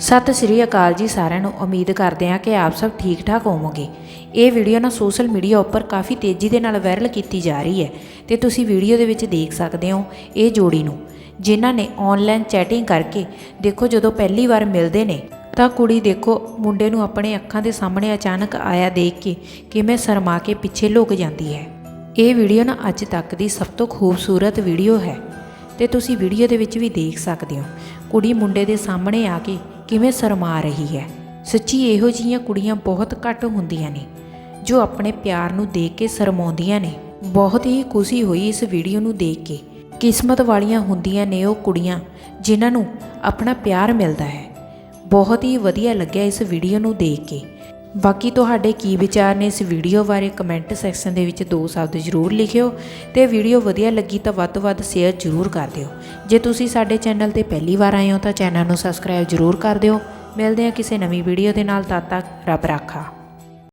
ਸਤਿ ਸ੍ਰੀ ਅਕਾਲ ਜੀ ਸਾਰਿਆਂ ਨੂੰ। ਉਮੀਦ ਕਰਦੇ ਹਾਂ ਕਿ ਆਪ ਸਭ ਠੀਕ ਠਾਕ ਹੋਵੋਗੇ। ਇਹ ਵੀਡੀਓ ਨਾ ਸੋਸ਼ਲ ਮੀਡੀਆ ਉੱਪਰ ਕਾਫੀ ਤੇਜ਼ੀ ਦੇ ਨਾਲ ਵਾਇਰਲ ਕੀਤੀ ਜਾ ਰਹੀ ਹੈ ਤੇ ਤੁਸੀਂ ਵੀਡੀਓ ਦੇ ਵਿੱਚ ਦੇਖ ਸਕਦੇ ਹੋ ਇਹ ਜੋੜੀ ਨੂੰ। ਜਿਨ੍ਹਾਂ ਨੇ ਆਨਲਾਈਨ ਚੈਟਿੰਗ ਕਰਕੇ ਦੇਖੋ ਜਦੋਂ ਪਹਿਲੀ ਵਾਰ ਮਿਲਦੇ ਨੇ, ਤਾਂ ਕੁੜੀ ਦੇਖੋ ਮੁੰਡੇ ਨੂੰ ਆਪਣੇ ਅੱਖਾਂ ਦੇ ਸਾਹਮਣੇ ਅਚਾਨਕ ਆਇਆ ਦੇਖ ਕੇ ਕਿਵੇਂ ਸ਼ਰਮਾ ਕੇ ਪਿੱਛੇ ਲੁਕ ਜਾਂਦੀ ਹੈ। ਇਹ ਵੀਡੀਓ ਨਾ ਅੱਜ ਤੱਕ ਦੀ ਸਭ ਤੋਂ ਖੂਬਸੂਰਤ ਵੀਡੀਓ ਹੈ ਤੇ ਤੁਸੀਂ ਵੀਡੀਓ ਦੇ ਵਿੱਚ ਵੀ ਦੇਖ ਸਕਦੇ ਹੋ। ਕੁੜੀ ਮੁੰਡੇ ਦੇ ਸਾਹਮਣੇ ਆ ਕੇ ਕਿਵੇਂ ਸ਼ਰਮਾ ਰਹੀ ਹੈ? ਸੱਚੀ ਇਹੋ ਜਿਹੀਆਂ ਕੁੜੀਆਂ ਬਹੁਤ ਘੱਟ ਹੁੰਦੀਆਂ ਨੇ, ਜੋ ਆਪਣੇ ਪਿਆਰ ਨੂੰ ਦੇਖ ਕੇ ਸ਼ਰਮਾਉਂਦੀਆਂ ਨੇ। ਬਹੁਤ ਹੀ ਖੁਸ਼ੀ ਹੋਈ ਇਸ ਵੀਡੀਓ ਨੂੰ ਦੇਖ ਕੇ। ਕਿਸਮਤ ਵਾਲੀਆਂ ਹੁੰਦੀਆਂ ਨੇ ਉਹ ਕੁੜੀਆਂ, ਜਿਨ੍ਹਾਂ ਨੂੰ ਆਪਣਾ ਪਿਆਰ ਮਿਲਦਾ ਹੈ। ਬਹੁਤ ਹੀ ਵਧੀਆ ਲੱਗਿਆ ਇਸ ਵੀਡੀਓ ਨੂੰ ਦੇਖ ਕੇ। ਬਾਕੀ ਤੁਹਾਡੇ ਕੀ ਵਿਚਾਰ ਨੇ ਇਸ ਵੀਡੀਓ ਬਾਰੇ ਕਮੈਂਟ ਸੈਕਸ਼ਨ ਦੇ ਵਿੱਚ ਦੋ ਸ਼ਬਦ ਜ਼ਰੂਰ ਲਿਖਿਓ ਤੇ ਵੀਡੀਓ ਵਧੀਆ ਲੱਗੀ ਤਾਂ ਵੱਧ ਤੋਂ ਵੱਧ ਸ਼ੇਅਰ ਜ਼ਰੂਰ ਕਰ ਦਿਓ। ਜੇ ਤੁਸੀਂ ਸਾਡੇ ਚੈਨਲ ਤੇ ਪਹਿਲੀ ਵਾਰ ਆਏ ਹੋ ਤਾਂ ਚੈਨਲ ਨੂੰ ਸਬਸਕ੍ਰਾਈਬ ਜ਼ਰੂਰ ਕਰ ਦਿਓ। ਮਿਲਦੇ ਹਾਂ ਕਿਸੇ ਨਵੀਂ ਵੀਡੀਓ ਦੇ ਨਾਲ, ਤਦ ਤੱਕ ਰੱਬ ਰਾਖਾ।